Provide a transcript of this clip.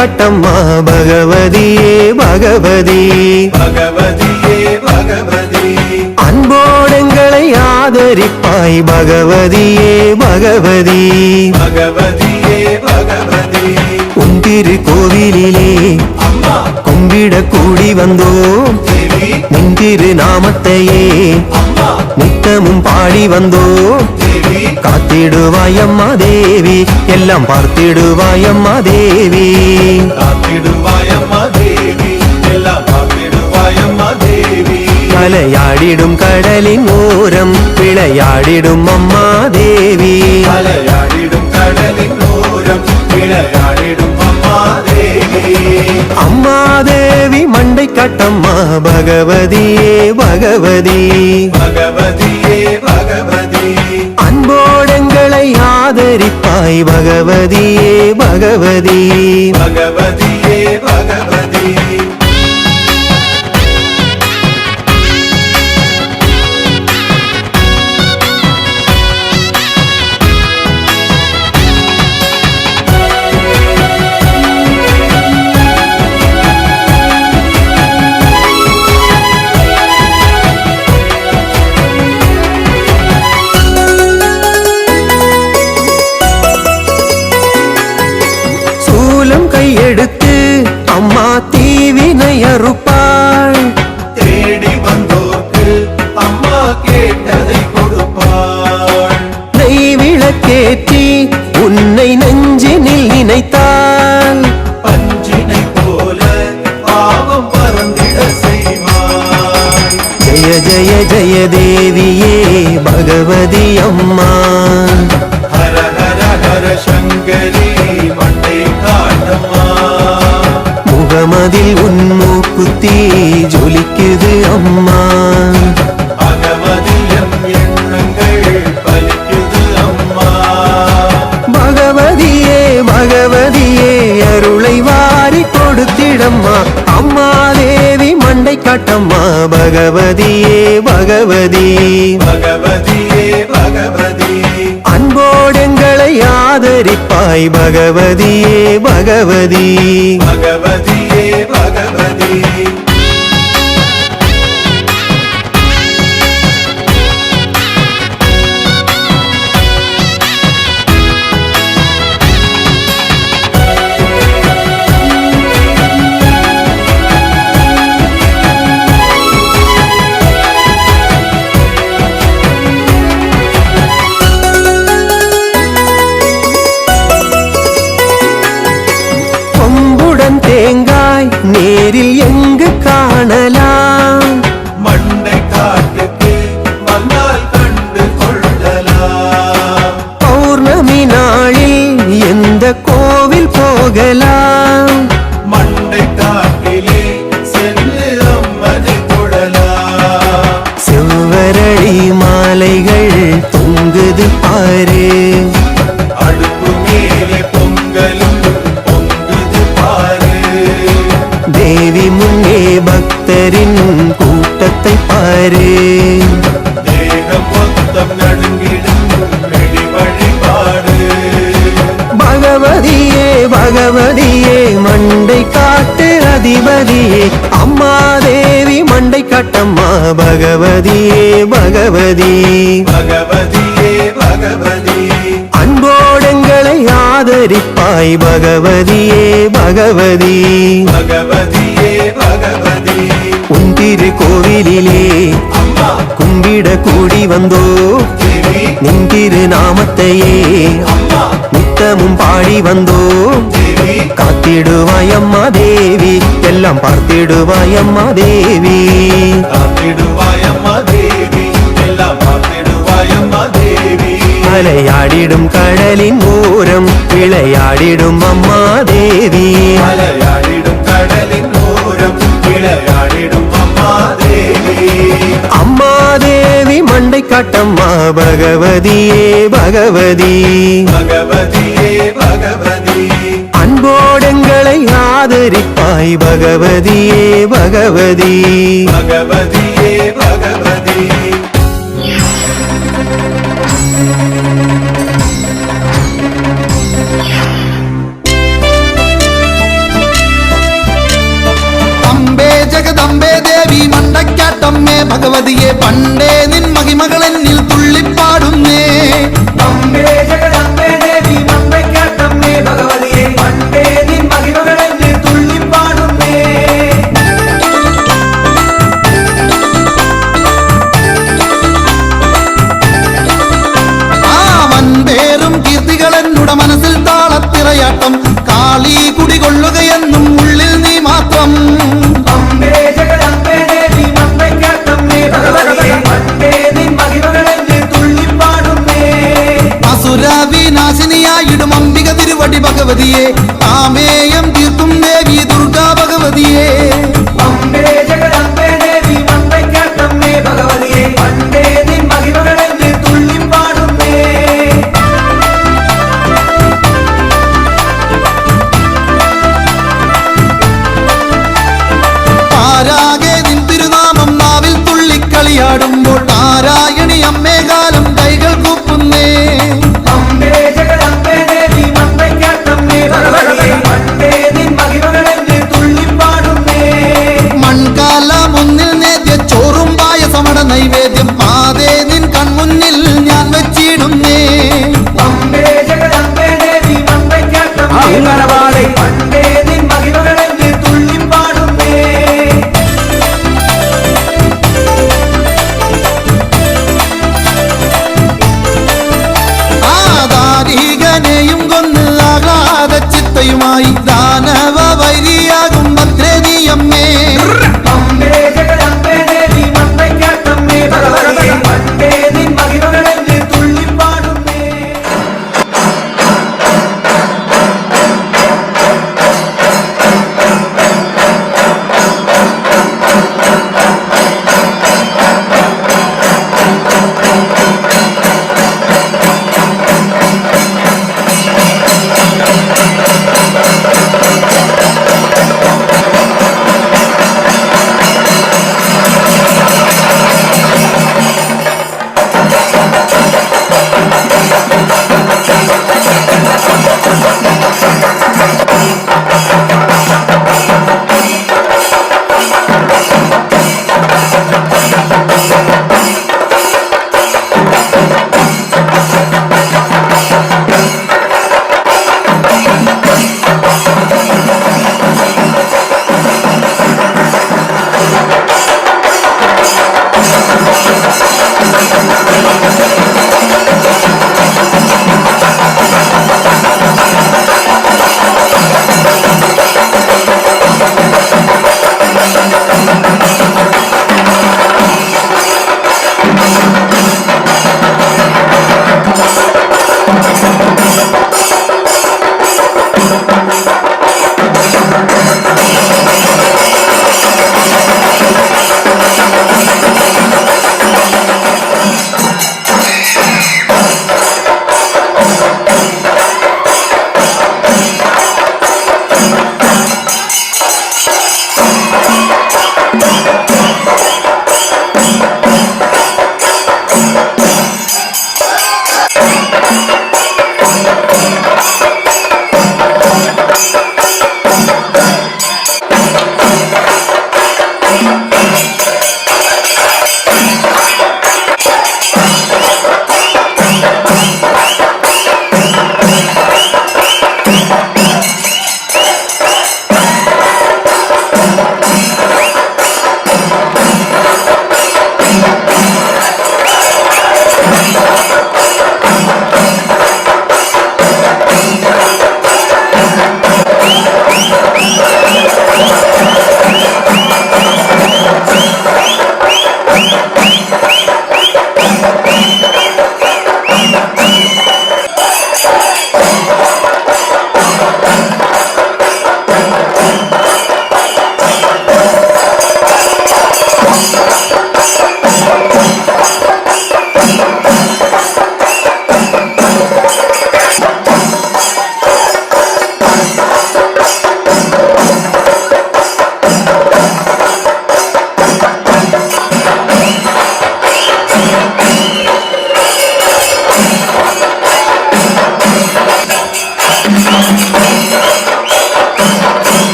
கட்டம்மா பகவதியே பகவதி. பகவதியே பகவதி. அன்போடங்களை ஆதரிப்பாய் பகவதியே பகவதி. பகவதியே பகவதி. உன் திரு கோவிலிலே அம்மா கும்பிட கூடி வந்தோம். நின் திரு நாமத்தையே அம்மா நித்தமும் பாடி வந்தோம். தேவி காத்திடுவாயம்மா தேவி எல்லாம் பார்த்திடுவாயம்மா தேவி. காத்திடுவாயம்மா தேவி எல்லாம் கடலின் ஓரம் விளையாடிடும் அம்மா தேவி. மலையாடிடும் கடலின் ஓரம் விளையாடிடும் அம்மா தேவி மண்டை கட்டம்மா பகவதியே பகவதி. பகவதியே பகவதி. அன்போடங்களை ஆதரிப்பாய் பகவதியே பகவதி. பகவதியே பகவதி. பகவதியே பகவதி. பகவதியே பகவதி. அன்போடங்களை ஆதரிப்பாய் பகவதியே பகவதி. பகவதியே பகவதி. பகவதியே பகவதி. பகவதியே பகவதி. அன்போடங்களை ஆதரிப்பாய் பகவதியே பகவதி. பகவதியே பகவதி. உன் திரு கோவிலிலே கும்பிட கூடி வந்தோ. நின் திரு நாமத்தையே நித்தமும் பாடி வந்தோ. தேவி. காத்திடுவாயம்மா தேவி எல்லாம் பார்த்திடுவாயம்மா தேவி. காத்திடுவாயம்மா தேவி எல்லாம் பார்த்திடுவாயம்மா தேவி. மலையாடிடும் கடலின் ஓரம் விளையாடிடும் அம்மா தேவி. மலையாடிடும் கடலின் ஓரம் விளையாடிடும் அம்மா தேவி. அம்மா தேவி மண்டை காட்டம்மா பகவதியே பகவதி. பகவதியே பகவதி. அன்போடங்களை ஆதரிப்பாய் பகவதியே பகவதி. பகவதியே ഭഗവതി അമ്പേ ജഗദമ്പേ ദേവി മണ്ടക്കാട്ടമ്മേ ഭഗവതിയെ പണ്ടേ നിൻ മഹിമകൾ ഭഗവതിയെ